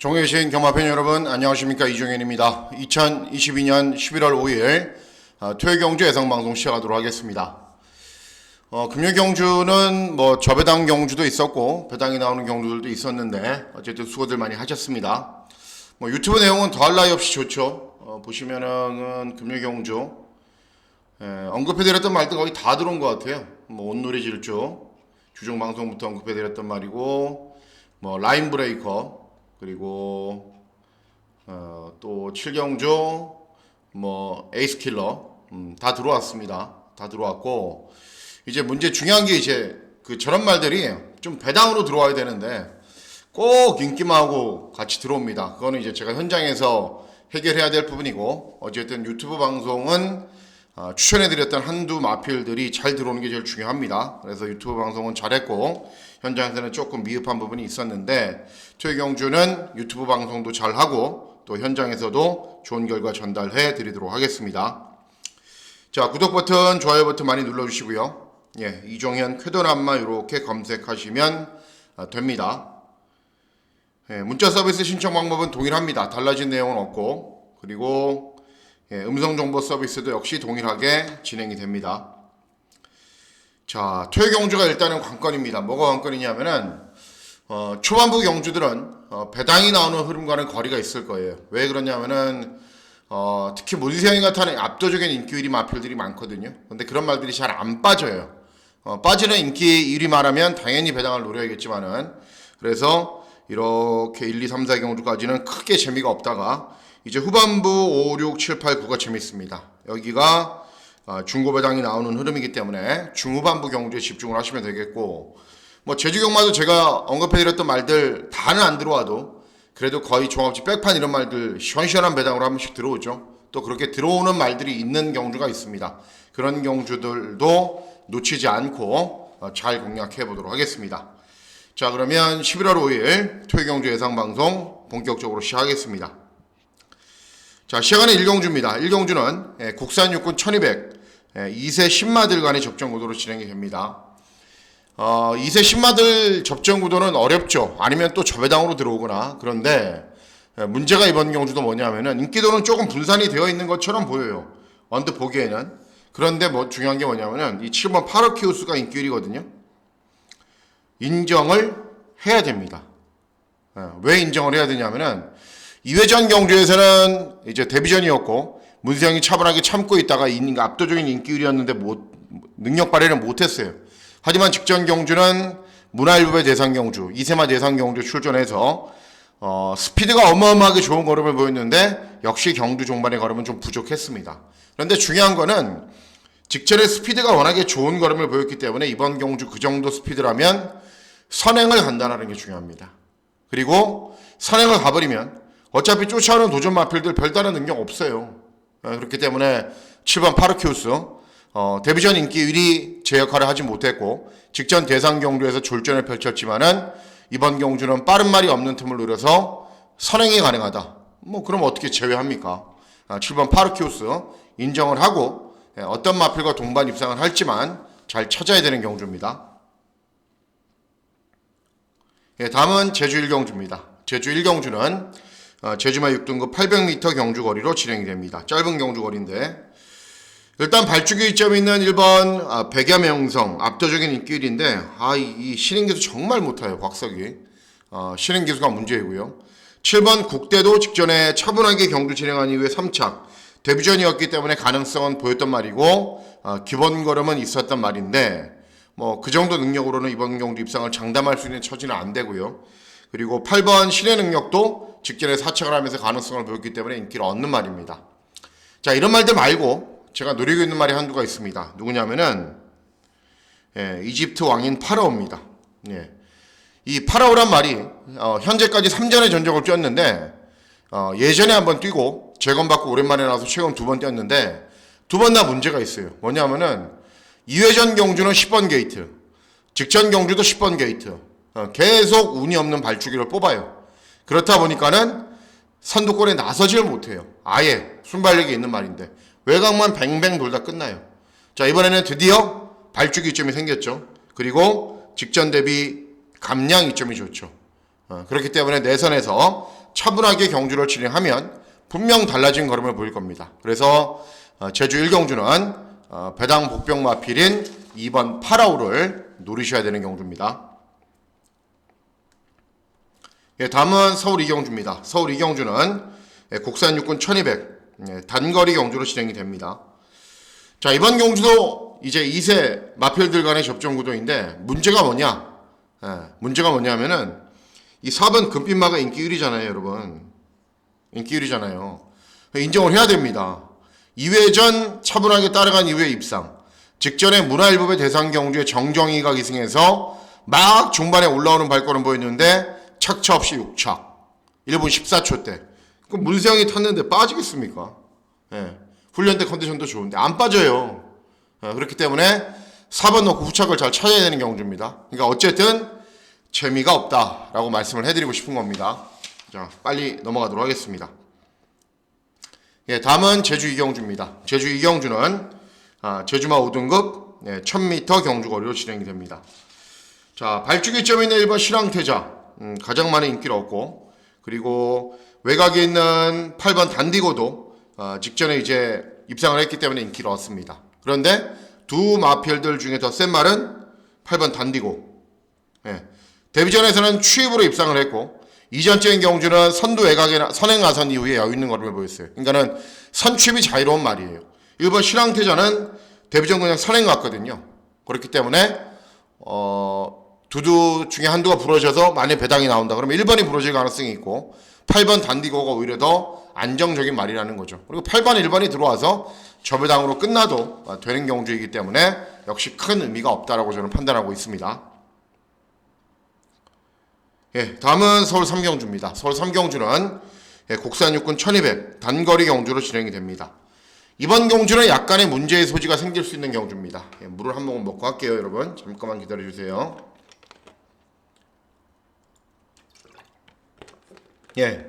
종해신 경마팬 여러분 안녕하십니까 이종현입니다. 2022년 11월 5일 어, 토요경주 예상방송 시작하도록 하겠습니다. 어, 금요경주는 뭐 저배당 경주도 있었고 배당이 나오는 경주들도 있었는데 어쨌든 수고들 많이 하셨습니다. 뭐 유튜브 내용은 더할 나위 없이 좋죠. 어, 보시면은 금요경주 예, 언급해드렸던 말들 거의 다 들어온 것 같아요. 뭐 온누리 질주 주중 방송부터 언급해드렸던 말이고 뭐 라인 브레이커 그리고 어, 또 칠경주 뭐 에이스 킬러 음, 다 들어왔습니다. 다 들어왔고 이제 문제 중요한 게 이제 그 저런 말들이 좀 배당으로 들어와야 되는데 꼭 인기마하고 같이 들어옵니다. 그거는 이제 제가 현장에서 해결해야 될 부분이고 어쨌든 유튜브 방송은 아, 추천해드렸던 한두 마필들이 잘 들어오는 게 제일 중요합니다. 그래서 유튜브 방송은 잘했고 현장에서는 조금 미흡한 부분이 있었는데 최경주는 유튜브 방송도 잘하고 또 현장에서도 좋은 결과 전달해 드리도록 하겠습니다. 자 구독 버튼, 좋아요 버튼 많이 눌러주시고요. 예, 이종현 쾌도남마 이렇게 검색하시면 아, 됩니다. 예, 문자 서비스 신청 방법은 동일합니다. 달라진 내용은 없고 그리고 예, 음성 정보 서비스도 역시 동일하게 진행이 됩니다. 자, 토요 경주가 일단은 관건입니다. 뭐가 관건이냐면은 어, 초반부 경주들은 어, 배당이 나오는 흐름과는 거리가 있을 거예요. 왜 그러냐면은 어, 특히 문세영이 같은 압도적인 인기 1위 마필들이 많거든요. 근데 그런 말들이 잘 안 빠져요. 어, 빠지는 인기 1위 말하면 당연히 배당을 노려야겠지만은 그래서 이렇게 1, 2, 3, 4 경주까지는 크게 재미가 없다가 이제 후반부 5, 6, 7, 8, 9가 재밌습니다. 여기가 어, 중고 배당이 나오는 흐름이기 때문에 중후반부 경주에 집중을 하시면 되겠고 뭐 제주 경마도 제가 언급해드렸던 말들 다는 안 들어와도 그래도 거의 종합지 백판 이런 말들 시원시원한 배당으로 한 번씩 들어오죠. 또 그렇게 들어오는 말들이 있는 경주가 있습니다. 그런 경주들도 놓치지 않고 어, 잘 공략해 보도록 하겠습니다. 자 그러면 11월 5일 토요경주 예상방송 본격적으로 시작하겠습니다. 자 시작하는 1경주입니다. 1경주는 예, 국산 육군 1200 예, 2세 신마들 간의 접전 구도로 진행이 됩니다. 어, 2세 신마들 접전 구도는 어렵죠. 아니면 또 저배당으로 들어오거나 그런데 예, 문제가 이번 경주도 뭐냐면은 인기도는 조금 분산이 되어 있는 것처럼 보여요. 언뜻 보기에는 그런데 뭐 중요한 게 뭐냐면은 이 7번 파르키우스가 인기 1위거든요. 인정을 해야 됩니다. 예, 왜 인정을 해야 되냐면은 2회전 경주에서는 이제 데뷔전이었고 문세영이 차분하게 참고 있다가 인- 압도적인 인기율이었는데 못, 능력 발휘를 못했어요. 하지만 직전 경주는 문화일보의 대상 경주, 이세마 대상 경주 출전해서 어, 스피드가 어마어마하게 좋은 걸음을 보였는데 역시 경주 종반의 걸음은 좀 부족했습니다. 그런데 중요한 거는 직전에 스피드가 워낙에 좋은 걸음을 보였기 때문에 이번 경주 그 정도 스피드라면 선행을 간다는 게 중요합니다. 그리고 선행을 가버리면 어차피 쫓아오는 도전 마필들 별다른 능력 없어요. 어, 그렇기 때문에 7번 파르키우스 어, 데뷔전 인기 1위 제 역할을 하지 못했고 직전 대상 경주에서 졸전을 펼쳤지만은 이번 경주는 빠른 말이 없는 틈을 노려서 선행이 가능하다. 뭐 그럼 어떻게 제외합니까? 아, 7번 파르키우스 인정을 하고 예, 어떤 마필과 동반 입상을 할지만 잘 찾아야 되는 경주입니다. 예, 다음은 제주 1경주입니다. 제주 1경주는 어, 제주마 6등급 800m 경주 거리로 진행이 됩니다. 짧은 경주 거리인데. 일단 발주기 이점이 있는 1번 아, 백야명성 압도적인 인기일인데 아, 이, 이 신인기수 정말 못해요 곽석이. 어, 신인기수가 문제이고요. 7번 국대도 직전에 차분하게 경주 진행한 이후에 3착. 데뷔전이었기 때문에 가능성은 보였던 말이고 어, 기본 걸음은 있었던 말인데 뭐 그 정도 능력으로는 이번 경주 입상을 장담할 수 있는 처지는 안 되고요. 그리고 8번 신의 능력도 직전에 사착을 하면서 가능성을 보였기 때문에 인기를 얻는 말입니다 자 이런 말들 말고 제가 노리고 있는 말이 한두가 있습니다. 누구냐면은 예, 이집트 왕인 파라오입니다. 예. 이 파라오란 말이 어, 현재까지 3전의 전적을 뛰었는데 어, 예전에 한번 뛰고 재검받고 오랜만에 나와서 최근 두 번 뛰었는데 두 번 다 문제가 있어요. 뭐냐면은 2회전 경주는 10번 게이트, 직전 경주도 10번 게이트. 어, 계속 운이 없는 발주기를 뽑아요. 그렇다 보니까는 선두골에 나서질 못해요. 아예 순발력이 있는 말인데 외곽만 뱅뱅 돌다 끝나요. 자 이번에는 드디어 발주기 이점이 생겼죠. 그리고 직전 대비 감량 이점이 좋죠. 어, 그렇기 때문에 내선에서 차분하게 경주를 진행하면 분명 달라진 걸음을 보일 겁니다. 그래서 어, 제주 1경주는 어, 배당 복병 마필인 2번 파라우를 노리셔야 되는 경주입니다. 예, 다음은 서울 이경주입니다. 서울 이경주는 예, 국산 육군 1200 예, 단거리 경주로 진행이 됩니다. 자, 이번 경주도 이제 2세 마필들 간의 접종 구도인데 문제가 뭐냐? 예, 문제가 뭐냐면은 이 4번 금빛마가 인기 1위잖아요, 여러분. 인기 1위잖아요. 인정을 해야 됩니다. 2회전 차분하게 따라간 이후에 입상. 직전에 문화일보의 대상 경주에 정정희가 기승해서 막 중반에 올라오는 발걸음 보였는데 착차 없이 6차. 1분 14초 때. 그 문세영이 탔는데 빠지겠습니까? 예. 훈련 때 컨디션도 좋은데 안 빠져요. 예, 그렇기 때문에 4번 놓고 후착을 잘 찾아야 되는 경주입니다. 그러니까 어쨌든 재미가 없다라고 말씀을 해드리고 싶은 겁니다. 자, 빨리 넘어가도록 하겠습니다. 예, 다음은 제주 이경주입니다. 제주 이경주는 아, 제주마 5등급 예, 1000m 경주거리로 진행이 됩니다. 자, 발주기점에 있는 1번 실황태자 음, 가장 많은 인기를 얻고 그리고 외곽에 있는 8번 단디고도 어, 직전에 이제 입상을 했기 때문에 인기를 얻습니다. 그런데 두 마필들 중에 더 센 말은 8번 단디고. 예. 데뷔전에서는 추입으로 입상을 했고 이전적인 경주는 선두 외곽에 선행 나선 이후에 여유 있는 걸음을 보였어요. 그러니까는 선취입이 자유로운 말이에요. 1번 실황태자는 데뷔전 그냥 선행 갔거든요. 그렇기 때문에 어 두두 중에 한두가 부러져서 만약 배당이 나온다 그러면 1번이 부러질 가능성이 있고 8번 단디고가 오히려 더 안정적인 말이라는 거죠. 그리고 8번 1번이 들어와서 저배당으로 끝나도 되는 경주이기 때문에 역시 큰 의미가 없다라고 저는 판단하고 있습니다. 예, 다음은 서울 삼경주입니다. 서울 삼경주는 예, 국산 육군 1200 단거리 경주로 진행이 됩니다. 이번 경주는 약간의 문제의 소지가 생길 수 있는 경주입니다. 예, 물을 한 모금 먹고 할게요, 여러분. 잠깐만 기다려 주세요. 예.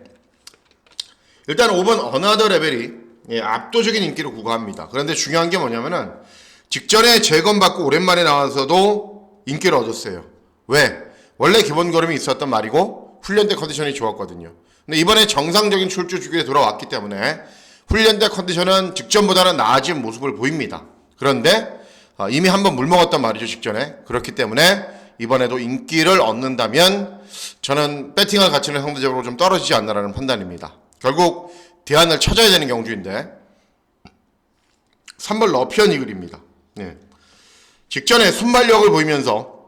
일단 5번 어나더 레벨이 예, 압도적인 인기를 구가합니다. 그런데 중요한 게 뭐냐면은 직전에 재검받고 오랜만에 나와서도 인기를 얻었어요. 왜? 원래 기본 걸음이 있었던 말이고 훈련 때 컨디션이 좋았거든요. 근데 이번에 정상적인 출주 주기에 돌아왔기 때문에 훈련 때 컨디션은 직전보다는 나아진 모습을 보입니다. 그런데 어, 이미 한번 물먹었단 말이죠 직전에 그렇기 때문에 이번에도 인기를 얻는다면 저는 배팅할 가치는 상대적으로 좀 떨어지지 않나라는 판단입니다. 결국 대안을 찾아야 되는 경주인데 3번 러피언 이글입니다. 네. 직전에 순발력을 보이면서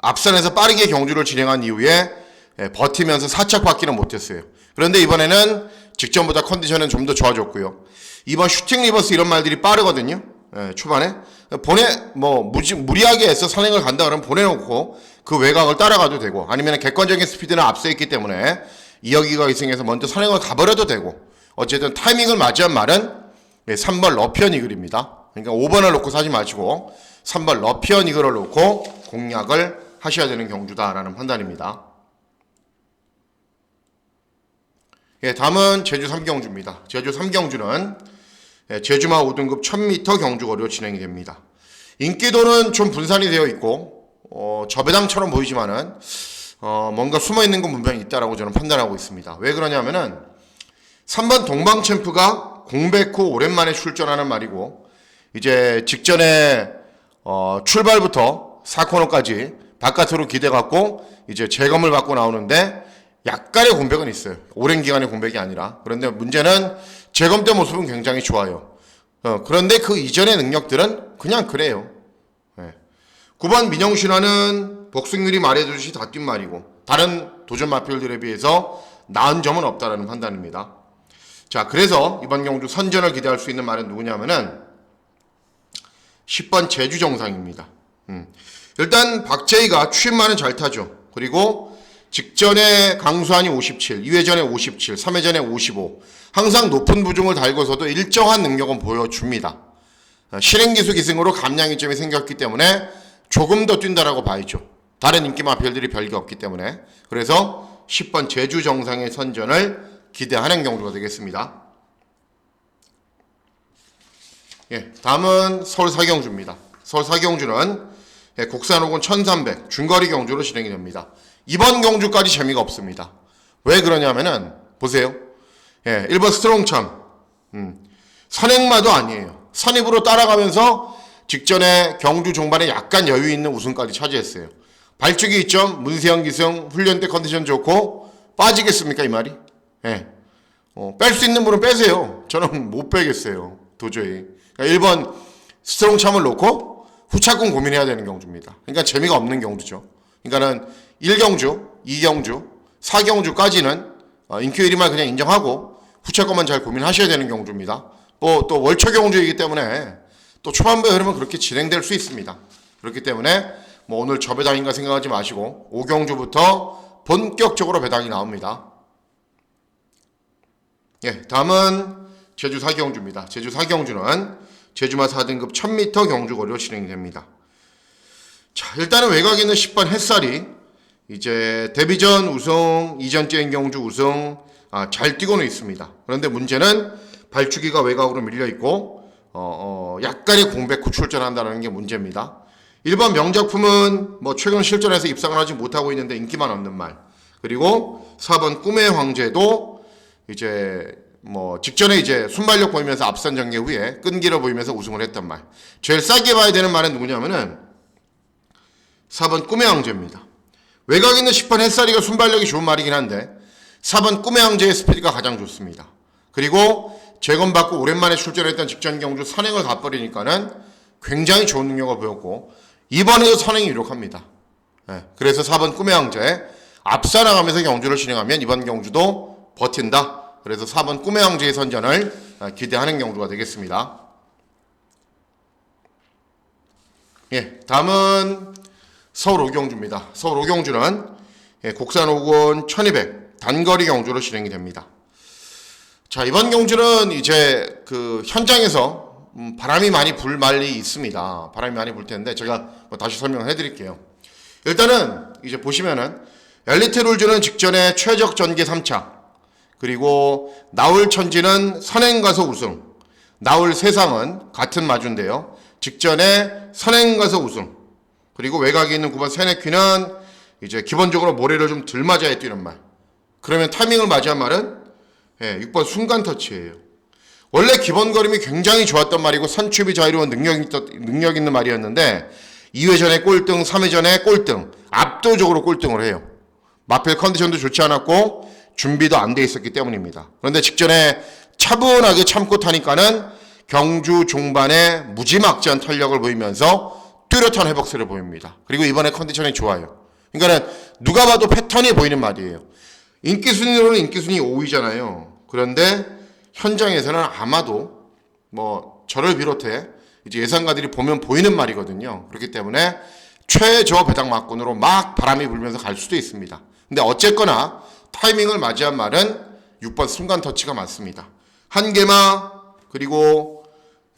앞선에서 빠르게 경주를 진행한 이후에 예, 버티면서 사착 받기는 못했어요. 그런데 이번에는 직전보다 컨디션은 좀 더 좋아졌고요. 이번 슈팅 리버스 이런 말들이 빠르거든요. 예, 초반에 보내 뭐 무지, 무리하게 해서 선행을 간다 그러면 보내놓고 그 외곽을 따라가도 되고 아니면 객관적인 스피드는 앞서 있기 때문에 이여기가 이승에서 먼저 선행을 가버려도 되고 어쨌든 타이밍을 맞이한 말은 3번 러피언 이글입니다. 그러니까 5번을 놓고 사지 마시고 3번 러피언 이글을 놓고 공략을 하셔야 되는 경주다라는 판단입니다. 예, 다음은 제주 3경주입니다. 제주 3경주는 예, 제주마 5등급 1000m 경주거리로 진행이 됩니다. 인기도는 좀 분산이 되어 있고 어, 저배당처럼 보이지만은 어, 뭔가 숨어 있는 건 분명히 있다라고 저는 판단하고 있습니다. 왜 그러냐면은 3번 동방 챔프가 공백 후 오랜만에 출전하는 말이고 이제 직전에 어, 출발부터 4코너까지 바깥으로 기대 갖고 이제 재검을 받고 나오는데 약간의 공백은 있어요. 오랜 기간의 공백이 아니라. 그런데 문제는 재검 때 모습은 굉장히 좋아요. 어, 그런데 그 이전의 능력들은 그냥 그래요. 네. 9번 민영 신화는 복승률이 말해주듯이 다 뛴 말이고 다른 도전 마필들에 비해서 나은 점은 없다라는 판단입니다. 자, 그래서 이번 경주 선전을 기대할 수 있는 말은 누구냐면은 10번 제주 정상입니다. 음. 일단 박재희가 취임만은 잘 타죠. 그리고 직전에 강수환이 57, 2회전에 57, 3회전에 55. 항상 높은 부중을 달고서도 일정한 능력은 보여줍니다. 어, 실행기수 기승으로 감량이점이 생겼기 때문에 조금 더 뛴다라고 봐야죠. 다른 인기 마필들이 별게 없기 때문에. 그래서 10번 제주 정상의 선전을 기대하는 경주가 되겠습니다. 예, 다음은 서울 사경주입니다. 서울 사경주는 예, 국산 호군 1300 중거리 경주로 진행이 됩니다. 이번 경주까지 재미가 없습니다. 왜 그러냐면은 보세요. 예, 1번 스트롱참. 음, 선행마도 아니에요. 선입으로 따라가면서 직전에 경주 종반에 약간 여유 있는 우승까지 차지했어요. 발주기 있죠. 문세영 기승 훈련 때 컨디션 좋고 빠지겠습니까 이 말이? 예. 어, 뺄 수 있는 분은 빼세요. 저는 못 빼겠어요. 도저히. 그러니까 1번 스트롱 참을 놓고 후차권 고민해야 되는 경주입니다. 그러니까 재미가 없는 경주죠. 그러니까는 1경주, 2경주, 4경주까지는 어, 인큐 1위만 그냥 인정하고 후차권만 잘 고민하셔야 되는 경주입니다. 뭐또 월초 경주이기 때문에 또 초반부에 흐르면 그렇게 진행될 수 있습니다. 그렇기 때문에 뭐 오늘 저 배당인가 생각하지 마시고 5경주부터 본격적으로 배당이 나옵니다. 예, 다음은 제주 4경주입니다. 제주 4경주는 제주마 4등급 1000m 경주 거리로 진행이 됩니다. 자, 일단은 외곽에 있는 10번 햇살이 이제 데뷔전 우승, 이전째인 경주 우승 아, 잘 뛰고는 있습니다. 그런데 문제는 발주기가 외곽으로 밀려 있고 어, 어, 약간의 공백 후 출전한다는 게 문제입니다. 1번 명작품은 뭐 최근 실전에서 입상을 하지 못하고 있는데 인기만 없는 말. 그리고 4번 꿈의 황제도 이제 뭐 직전에 이제 순발력 보이면서 앞선 전개 후에 끈기를 보이면서 우승을 했단 말. 제일 싸게 봐야 되는 말은 누구냐면은 4번 꿈의 황제입니다. 외곽 있는 10번 햇살이가 순발력이 좋은 말이긴 한데 4번 꿈의 황제의 스피드가 가장 좋습니다. 그리고 재검받고 오랜만에 출전했던 직전 경주 선행을 가버리니까는 굉장히 좋은 능력을 보였고 이번에도 선행이 유력합니다. 예, 그래서 4번 꿈의 황제 앞서 나가면서 경주를 진행하면 이번 경주도 버틴다. 그래서 4번 꿈의 황제의 선전을 아, 기대하는 경주가 되겠습니다. 예, 다음은 서울 오경주입니다. 서울 오경주는 예, 국산 5군 1200 단거리 경주로 진행이 됩니다. 자, 이번 경주는 이제 그 현장에서 음, 바람이 많이 불 말이 있습니다. 바람이 많이 불 텐데 제가 뭐 다시 설명을 해 드릴게요. 일단은 이제 보시면은 엘리트 룰즈는 직전에 최적 전개 3차 그리고 나울 천지는 선행 가서 우승 나울 세상은 같은 마주인데요. 직전에 선행 가서 우승 그리고 외곽에 있는 9번 세네퀴는 이제 기본적으로 모래를 좀 덜 맞아야 뛰는 말. 그러면 타이밍을 맞이한 말은 예, 6번 순간 터치예요. 원래 기본 걸음이 굉장히 좋았던 말이고 선취비 자유로운 능력, 있- 능력 있는 말이었는데 2회전에 꼴등, 3회전에 꼴등, 압도적으로 꼴등을 해요. 마필 컨디션도 좋지 않았고 준비도 안 돼 있었기 때문입니다. 그런데 직전에 차분하게 참고 타니까는 경주 종반에 무지막지한 탄력을 보이면서 뚜렷한 회복세를 보입니다. 그리고 이번에 컨디션이 좋아요. 그러니까는 누가 봐도 패턴이 보이는 말이에요. 인기 순위로는 인기 순위 5위잖아요. 그런데 현장에서는 아마도 뭐 저를 비롯해 이제 예상가들이 보면 보이는 말이거든요. 그렇기 때문에 최저 배당 막군으로 막 바람이 불면서 갈 수도 있습니다. 근데 어쨌거나 타이밍을 맞이한 말은 6번 순간 터치가 맞습니다. 한계마 그리고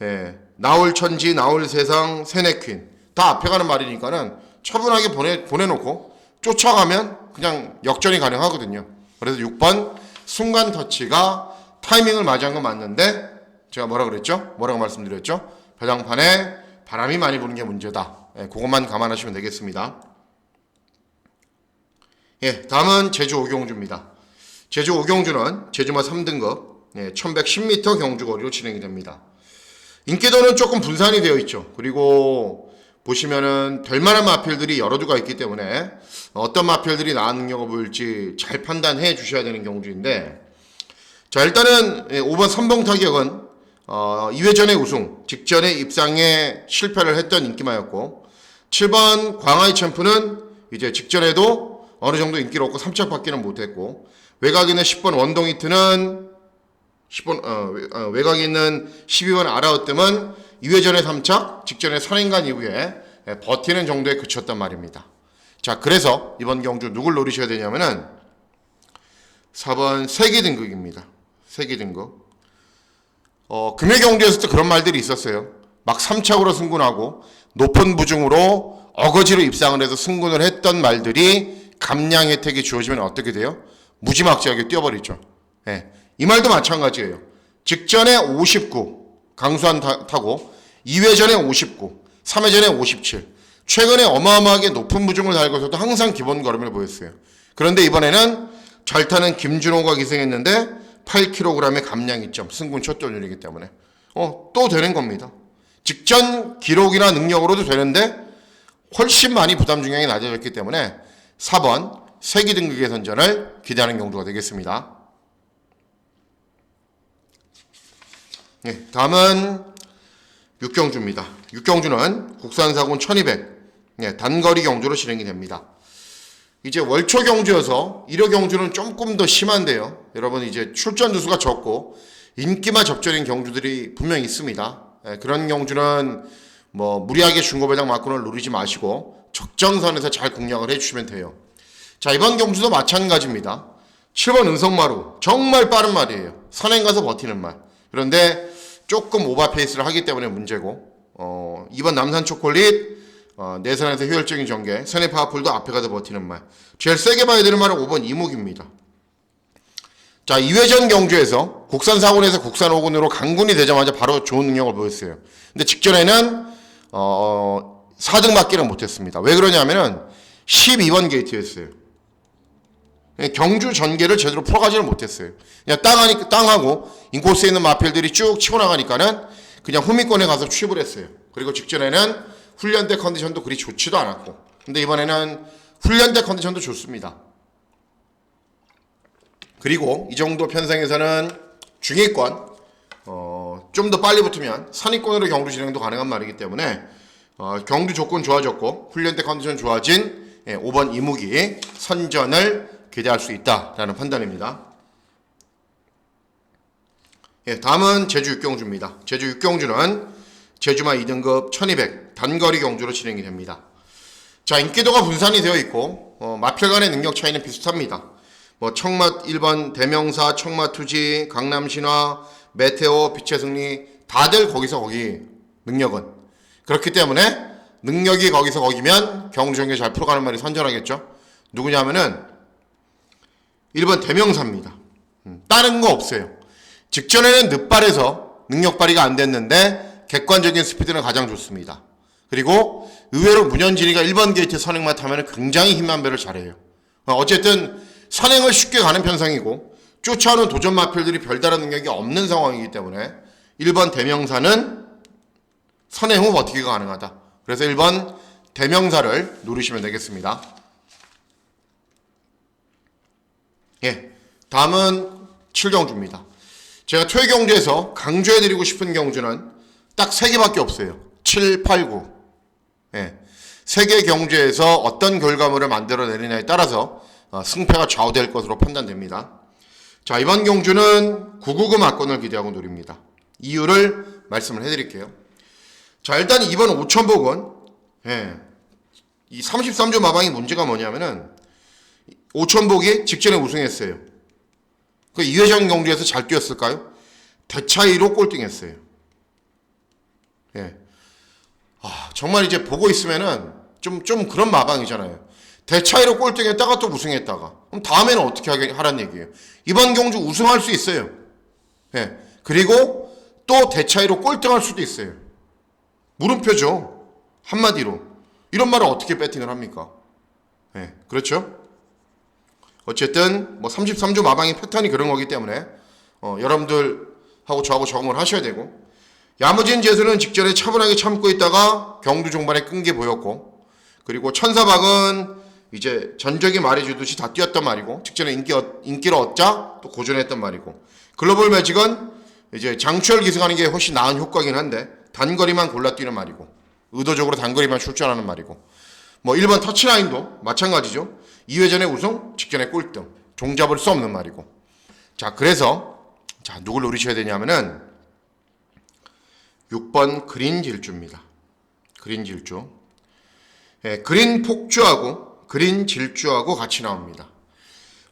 예, 나올 천지 나올 세상 세네퀸 다 앞에 가는 말이니까는 차분하게 보내 보내놓고 쫓아가면 그냥 역전이 가능하거든요. 그래서 6번 순간 터치가 타이밍을 맞이한 건 맞는데 제가 뭐라 그랬죠? 뭐라고 말씀드렸죠? 배당판에 바람이 많이 부는 게 문제다. 예, 그것만 감안하시면 되겠습니다. 예, 다음은 제주 오경주입니다. 제주 오경주는 제주마 3등급 예, 1110m 경주거리로 진행이 됩니다. 인기도는 조금 분산이 되어 있죠. 그리고 보시면은 별만한 마필들이 여러 두가 있기 때문에 어떤 마필들이 나은 능력을 보일지 잘 판단해 주셔야 되는 경주인데 자 일단은 5번 선봉 타격은 어, 2회전의 우승 직전에 입상에 실패를 했던 인기마였고 7번 광하이 챔프는 이제 직전에도 어느 정도 인기를 얻고 3착밖에는 못했고 외곽에 있는 10번 원동이트는 10번 어, 외- 어, 외곽에 있는 12번 아라우뜸은 2회전에 3착 직전에 선행간 이후에 예, 버티는 정도에 그쳤단 말입니다. 자 그래서 이번 경주 누굴 노리셔야 되냐면은 4번 세기 등급입니다. 세기 등급. 어, 금요 경주에서도 그런 말들이 있었어요. 막 3착으로 승군하고 높은 부중으로 어거지로 입상을 해서 승군을 했던 말들이 감량 혜택이 주어지면 어떻게 돼요? 무지막지하게 뛰어버리죠. 예. 이 말도 마찬가지예요. 직전에 59 강수한 타, 타고 2회전에 59, 3회전에 57. 최근에 어마어마하게 높은 부중을 달고서도 항상 기본 걸음을 보였어요. 그런데 이번에는 잘 타는 김준호가 기승했는데 8kg의 감량 이점 승분 첫 돌리기 때문에 어, 또 되는 겁니다. 직전 기록이나 능력으로도 되는데 훨씬 많이 부담 중량이 낮아졌기 때문에 4번 세기 등급의 선전을 기대하는 경주가 되겠습니다. 네, 다음은 육경주입니다. 육경주는 국산사군 1200 네, 단거리 경주로 진행이 됩니다. 이제 월초 경주여서 일요 경주는 조금 더 심한데요. 여러분 이제 출전 두수가 적고 인기만 접전인 경주들이 분명히 있습니다. 예, 그런 경주는 뭐 무리하게 중고배당 막군을 누리지 마시고 적정선에서 잘 공략을 해주시면 돼요. 자 이번 경주도 마찬가지입니다. 7번 은성마루 정말 빠른 말이에요. 선행 가서 버티는 말. 그런데 조금 오버 페이스를 하기 때문에 문제고 어, 이번 남산 초콜릿 어, 내선에서 효율적인 전개, 선의 파워풀도 앞에 가서 버티는 말. 제일 세게 봐야 되는 말은 5번 이목입니다. 자, 2회전 경주에서 국산 사군에서 국산 5군으로 강군이 되자마자 바로 좋은 능력을 보였어요. 근데 직전에는 어, 4등 받기는 못했습니다. 왜 그러냐면은 12번 게이트였어요. 예, 경주 전개를 제대로 풀어가지를 못했어요. 그냥 땅하니, 땅하고 인코스에 있는 마필들이 쭉 치고 나가니까는 그냥 후미권에 가서 취입을 했어요. 그리고 직전에는 훈련 때 컨디션도 그리 좋지도 않았고. 근데 이번에는 훈련 때 컨디션도 좋습니다. 그리고 이 정도 편성에서는 중위권, 어, 좀 더 빨리 붙으면 상위권으로 경주 진행도 가능한 말이기 때문에 어, 경주 조건 좋아졌고 훈련 때 컨디션 좋아진 예, 5번 이무기 선전을 기대할 수 있다라는 판단입니다. 예, 다음은 제주 육경주입니다. 제주 육경주는 제주마 2등급 1200 단거리 경주로 진행이 됩니다. 자, 인기도가 분산이 되어 있고 어, 마필 간의 능력 차이는 비슷합니다. 뭐 청맛 1번 대명사, 청맛 투지, 강남 신화, 메테오, 빛의 승리 다들 거기서 거기 능력은 그렇기 때문에 능력이 거기서 거기면 경주 경기 잘 풀어가는 말이 선전하겠죠. 누구냐면은 1번 대명사입니다. 음, 다른 거 없어요. 직전에는 늦발에서 능력 발휘가 안 됐는데 객관적인 스피드는 가장 좋습니다. 그리고 의외로 문현진이가 1번 게이트 선행만 타면 굉장히 힘만 배를 잘해요. 어, 어쨌든 선행을 쉽게 가는 편성이고 쫓아오는 도전 마필들이 별다른 능력이 없는 상황이기 때문에 1번 대명사는 선행 후 버티기가 가능하다. 그래서 1번 대명사를 누르시면 되겠습니다. 예. 다음은 7경주입니다. 제가 최경주에서 강조해드리고 싶은 경주는 딱 3개밖에 없어요. 7, 8, 9. 예. 세계 경주에서 어떤 결과물을 만들어내느냐에 따라서 어, 승패가 좌우될 것으로 판단됩니다. 자, 이번 경주는 999 막권을 기대하고 노립니다. 이유를 말씀을 해드릴게요. 자, 일단 이번 5천복은, 예, 이 33조 마방이 문제가 뭐냐면은, 5천복이 직전에 우승했어요. 그 2회전 경주에서 잘 뛰었을까요? 대차이로 꼴등했어요. 예. 아, 정말 이제 보고 있으면은 좀, 좀 그런 마방이잖아요. 대차이로 꼴등했다가 또 우승했다가. 그럼 다음에는 어떻게 하게, 하란 얘기예요. 이번 경주 우승할 수 있어요. 예. 그리고 또 대차이로 꼴등할 수도 있어요. 물음표죠. 한마디로. 이런 말을 어떻게 배팅을 합니까? 예. 그렇죠? 어쨌든 뭐 33조 마방의 패턴이 그런 거기 때문에 어, 여러분들하고 저하고 적응을 하셔야 되고 야무진 재수는 직전에 차분하게 참고 있다가 경주 종반에 끈 게 보였고 그리고 천사박은 이제 전적이 말해주듯이 다 뛰었단 말이고 직전에 인기, 얻- 인기를 얻자 또 고전했단 말이고 글로벌 매직은 이제 장추열 기승하는 게 훨씬 나은 효과긴 한데 단거리만 골라 뛰는 말이고 의도적으로 단거리만 출전하는 말이고 뭐 1번 터치라인도 마찬가지죠 2회전에 우승 직전에 꼴등 종잡을 수 없는 말이고 자 그래서 자 누굴 노리셔야 되냐면은 6번 그린 질주입니다 그린 질주 예, 그린 폭주하고 그린 질주하고 같이 나옵니다.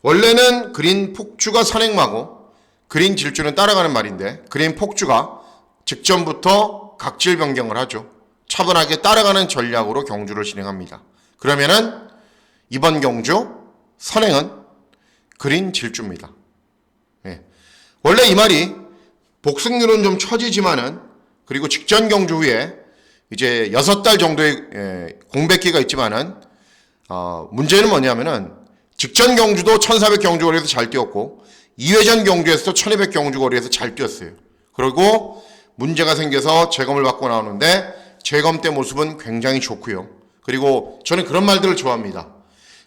원래는 그린 폭주가 선행마고 그린 질주는 따라가는 말인데 그린 폭주가 직전부터 각질 변경을 하죠. 차분하게 따라가는 전략으로 경주를 진행합니다. 그러면은 이번 경주 선행은 그린 질주입니다. 예. 원래 이 말이 복승률은 좀 처지지만은 그리고 직전 경주 후에 이제 여섯 달 정도의 예, 공백기가 있지만은 어, 문제는 뭐냐면은 직전 경주도 1400 경주 거리에서 잘 뛰었고 2회전 경주에서도 1200 경주 거리에서 잘 뛰었어요. 그리고 문제가 생겨서 재검을 받고 나오는데 재검 때 모습은 굉장히 좋고요. 그리고 저는 그런 말들을 좋아합니다.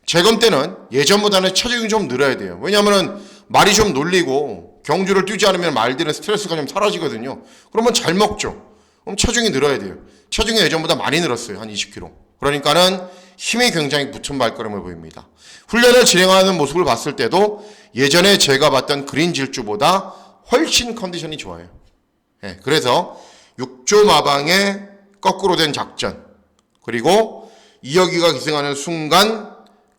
재검 때는 예전보다는 체중이 좀 늘어야 돼요. 왜냐하면 말이 좀 놀리고 경주를 뛰지 않으면 말들은 스트레스가 좀 사라지거든요. 그러면 잘 먹죠. 그럼 체중이 늘어야 돼요. 체중이 예전보다 많이 늘었어요. 한 20kg. 그러니까는 힘이 굉장히 붙은 발걸음을 보입니다. 훈련을 진행하는 모습을 봤을 때도 예전에 제가 봤던 그린 질주보다 훨씬 컨디션이 좋아요. 예, 그래서 육조 마방의 거꾸로 된 작전 그리고 이혁이가 기승하는 순간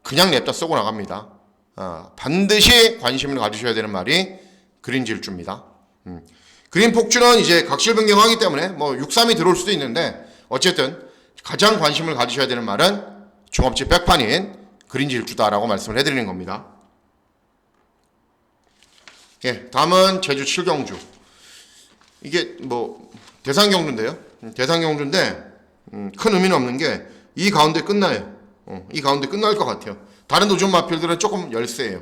그냥 냅다 쏘고 나갑니다. 아, 반드시 관심을 가지셔야 되는 말이 그린 질주입니다. 음. 그린 폭주는 이제 각실 변경하기 때문에 뭐 6-3이 들어올 수도 있는데 어쨌든 가장 관심을 가지셔야 되는 말은 종합지 백판인 그린 질주다라고 말씀을 해드리는 겁니다. 예, 다음은 제주 7경주. 이게 뭐 대상 경주인데요. 음, 대상 경주인데 음, 큰 의미는 없는 게 이 가운데 끝나요. 어, 이 가운데 끝날 것 같아요. 다른 도전 마필들은 조금 열세예요.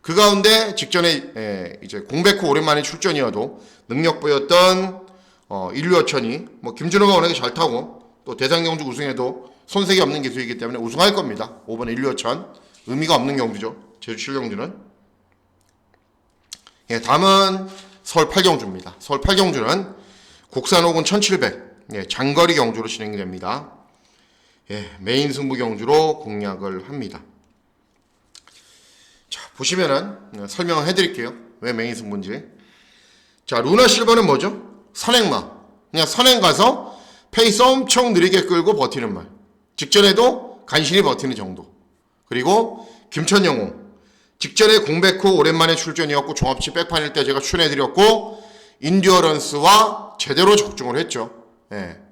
그 가운데 직전에 에, 이제 공백 후 오랜만에 출전이어도 능력 보였던 어, 인류어천이 뭐 김준호가 워낙에 잘 타고 또 대상 경주 우승에도 손색이 없는 기수이기 때문에 우승할 겁니다. 5번 인류어천 의미가 없는 경주죠. 제주 7경주는 예, 다음은 서울 8경주입니다. 서울 8경주는 국산 혹은 1700 예, 장거리 경주로 진행이 됩니다. 예, 메인 승부 경주로 공략을 합니다. 자, 보시면은 어, 설명을 해드릴게요. 왜 메인 승부인지. 자, 루나 실버는 뭐죠? 선행마. 그냥 선행 가서 페이스 엄청 느리게 끌고 버티는 말. 직전에도 간신히 버티는 정도. 그리고 김천영호. 직전에 공백 후 오랜만에 출전이었고 종합치 백판일 때 제가 출연해드렸고 인듀어런스와 제대로 적중을 했죠. 예.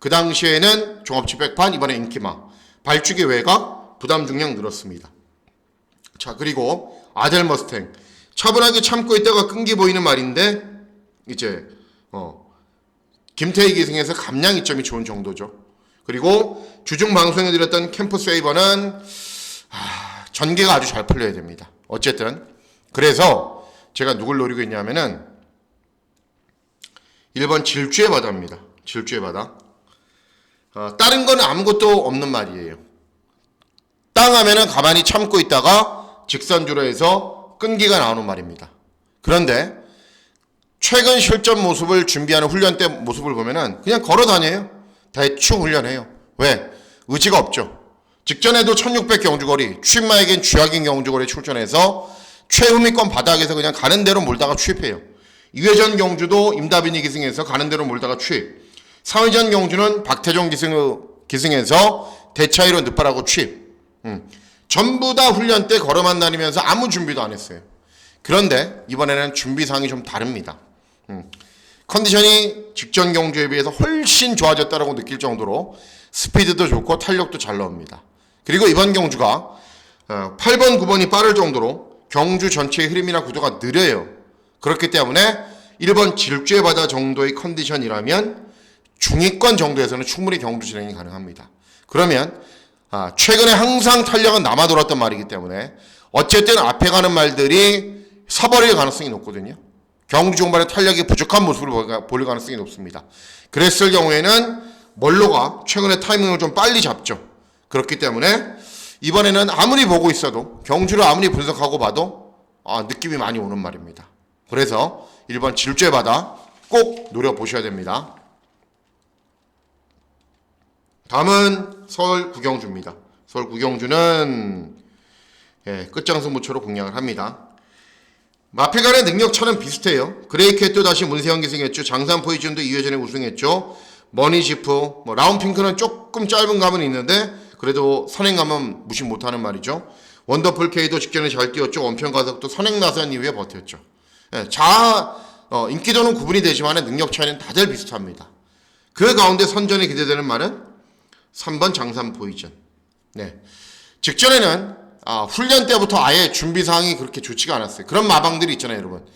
그 당시에는 종합치 백판 이번에 인기마 발주기 외곽 부담 중량 늘었습니다. 자 그리고 아델 머스탱 차분하게 참고 있다가 끈기 보이는 말인데 이제 어 김태희 기승에서 감량 이점이 좋은 정도죠. 그리고 주중 방송에 드렸던 캠프 세이버는 아, 전개가 아주 잘 풀려야 됩니다. 어쨌든 그래서 제가 누굴 노리고 있냐면은 1번 질주의 바다입니다. 질주의 바다. 어, 다른 거는 아무것도 없는 말이에요. 땅 하면은 가만히 참고 있다가 직선주로 해서 끈기가 나오는 말입니다. 그런데 최근 실전 모습을 준비하는 훈련 때 모습을 보면은 그냥 걸어 다녀요. 대충 훈련해요. 왜? 의지가 없죠. 직전에도 1600 경주거리, 취마에겐 쥐약인 경주거리 출전해서 최후미권 바닥에서 그냥 가는 대로 몰다가 취입해요. 2회전 경주도 임다빈이 기승해서 가는 대로 몰다가 취입. 3회전 경주는 박태종 기승, 기승해서 대차이로 늪바라고 취입. 음. 전부 다 훈련 때 걸어만 다니면서 아무 준비도 안 했어요. 그런데 이번에는 준비상이 좀 다릅니다. 음. 컨디션이 직전 경주에 비해서 훨씬 좋아졌다고 느낄 정도로 스피드도 좋고 탄력도 잘 나옵니다. 그리고 이번 경주가 8번, 9번이 빠를 정도로 경주 전체의 흐름이나 구도가 느려요. 그렇기 때문에 1번 질주의 바다 정도의 컨디션이라면 중위권 정도에서는 충분히 경주 진행이 가능합니다. 그러면 아, 최근에 항상 탄력은 남아 돌았던 말이기 때문에 어쨌든 앞에 가는 말들이 서버릴 가능성이 높거든요. 경주 종반에 탄력이 부족한 모습을 보일 가능성이 높습니다. 그랬을 경우에는 멀로가 최근에 타이밍을 좀 빨리 잡죠. 그렇기 때문에 이번에는 아무리 보고 있어도 경주를 아무리 분석하고 봐도 아, 느낌이 많이 오는 말입니다. 그래서 1번 질주의 바다 꼭 노려보셔야 됩니다. 다음은 서울 구경주입니다. 서울 구경주는 예, 끝장승부처로 공략을 합니다. 마필간의 능력차는 비슷해요. 그레이캣도 다시 문세영 기승했죠. 장산 포이즌도 2회전에 우승했죠. 머니지프, 뭐 라운핑크는 조금 짧은 감은 있는데 그래도 선행감은 무시 못하는 말이죠. 원더풀 K도 직전에 잘 뛰었죠. 원편 가속도 선행 나선 이후에 버텼죠. 예, 자 어, 인기도는 구분이 되지만 능력 차이는 다들 비슷합니다. 그 가운데 선전에 기대되는 말은 3번 장산 포이즌. 네. 직전에는 아, 훈련 때부터 아예 준비 사항이 그렇게 좋지가 않았어요. 그런 마방들이 있잖아요, 여러분.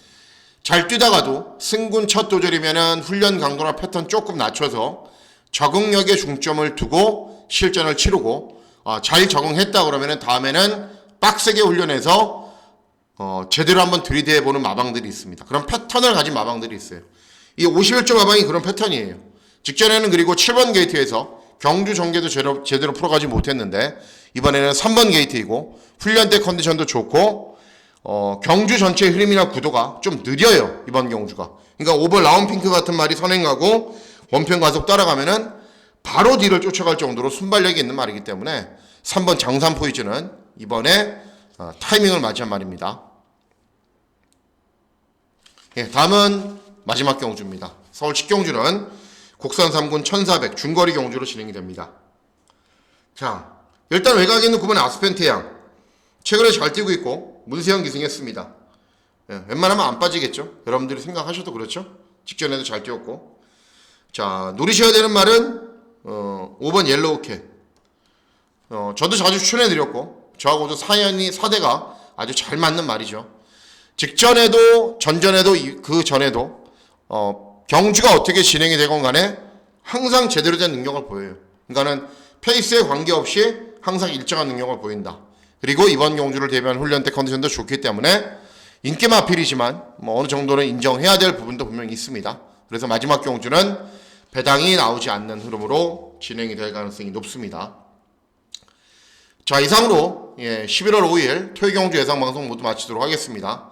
잘 뛰다가도 승군 첫 도절이면은 훈련 강도나 패턴 조금 낮춰서 적응력에 중점을 두고 실전을 치르고 아, 잘 적응했다 그러면은 다음에는 빡세게 훈련해서 어, 제대로 한번 들이대보는 마방들이 있습니다. 그런 패턴을 가진 마방들이 있어요. 이 51조 마방이 그런 패턴이에요. 직전에는 그리고 7번 게이트에서 경주 전개도 제대로, 제대로 풀어가지 못했는데 이번에는 3번 게이트이고 훈련 때 컨디션도 좋고 어, 경주 전체 흐름이나 구도가 좀 느려요 이번 경주가. 그러니까 오버 라운 핑크 같은 말이 선행하고 원편 가속 따라가면은 바로 뒤를 쫓아갈 정도로 순발력이 있는 말이기 때문에 3번 장산 포이즈는 이번에 어, 타이밍을 맞이한 말입니다. 예, 다음은 마지막 경주입니다. 서울 직경주는 곡선 3군 1400 중거리 경주로 진행이 됩니다. 자, 일단 외곽에 있는 9번 아스펜테양 최근에 잘 뛰고 있고 문세영 기승했습니다. 예, 웬만하면 안 빠지겠죠? 여러분들이 생각하셔도 그렇죠? 직전에도 잘 뛰었고 자, 노리셔야 되는 말은 어, 5번 옐로우 캣 어, 저도 자주 추천해 드렸고 저하고도 사연이 4대가 아주 잘 맞는 말이죠. 직전에도 전전에도 이- 그 전에도 어, 경주가 어떻게 진행이 되건 간에 항상 제대로 된 능력을 보여요. 그러니까는 페이스에 관계없이 항상 일정한 능력을 보인다. 그리고 이번 경주를 대비한 훈련 때 컨디션도 좋기 때문에 인기 마필이지만 뭐 어느 정도는 인정해야 될 부분도 분명히 있습니다. 그래서 마지막 경주는 배당이 나오지 않는 흐름으로 진행이 될 가능성이 높습니다. 자 이상으로 예, 11월 5일 토요 경주 예상 방송 모두 마치도록 하겠습니다.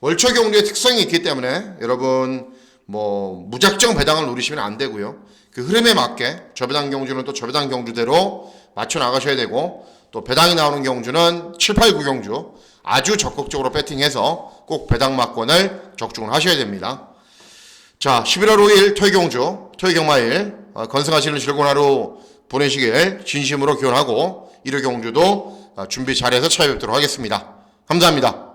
월초 경주의 특성이 있기 때문에 여러분 뭐 무작정 배당을 노리시면 안 되고요. 그 흐름에 맞게 저배당 경주는 또 저배당 경주대로 맞춰 나가셔야 되고 또 배당이 나오는 경주는 7, 8, 9 경주 아주 적극적으로 배팅해서 꼭 배당 막권을 적중을 하셔야 됩니다. 자, 11월 5일 토요 경주, 토요 경마일 어, 건승하시는 즐거운 하루 보내시길 진심으로 기원하고 일요 경주도 어, 준비 잘해서 찾아뵙도록 하겠습니다. 감사합니다.